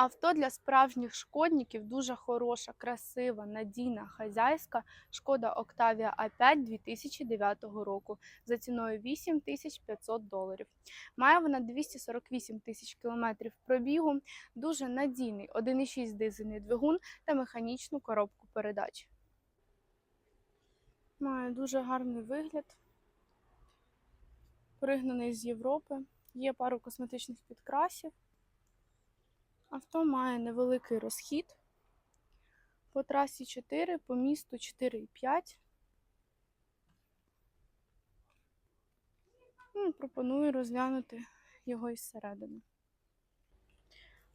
Авто для справжніх шкодників дуже хороша, красива, надійна, хазяйська. Шкода Octavia A5 2009 року за ціною 8500 доларів. Має вона 248 тисяч кілометрів пробігу, дуже надійний 1,6 дизельний двигун та механічну коробку передач. Має дуже гарний вигляд. Пригнаний з Європи. Є пару косметичних підкрасів. Авто має невеликий розхід. По трасі 4, по місту 4,5. Ну, пропоную розглянути його із середини.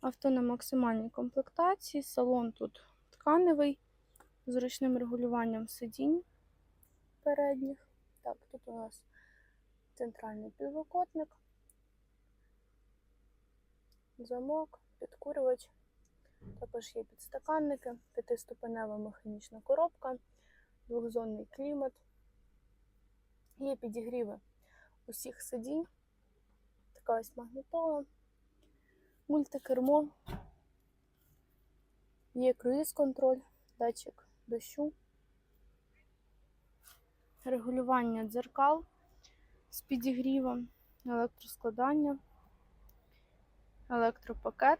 Авто на максимальній комплектації. Салон тут тканевий з ручним регулюванням сидінь передніх. Так, тут у нас центральний підлокотник, замок, підкурювач. Також є підстаканники, п'ятиступенева механічна коробка, двохзонний клімат. Є підігріви усіх сидінь. Така ось магнітола, мультикермо, є круїз-контроль, датчик дощу, регулювання дзеркал з підігрівом, електроскладання, електропакет.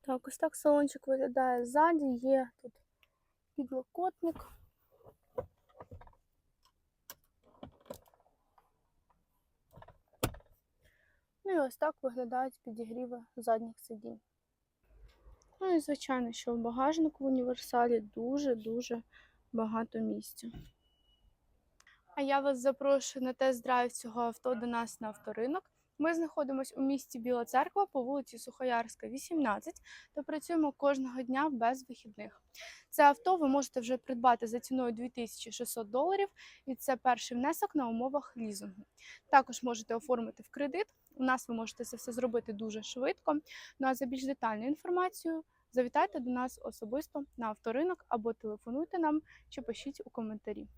Так, ось так салончик виглядає ззаді, є тут підлокотник. Ну і ось так виглядають підігріви задніх сидінь. Ну і звичайно, що в багажнику в універсалі дуже-дуже багато місця. А я вас запрошую на тест-драйв цього авто до нас на авторинок. Ми знаходимося у місті Біла Церква по вулиці Сухоярська, 18 та працюємо кожного дня без вихідних. Це авто ви можете вже придбати за ціною 2600 доларів, і це перший внесок на умовах лізингу. Також можете оформити в кредит. У нас ви можете це все зробити дуже швидко. Ну а за більш детальну інформацію завітайте до нас особисто на авторинок або телефонуйте нам чи пишіть у коментарі.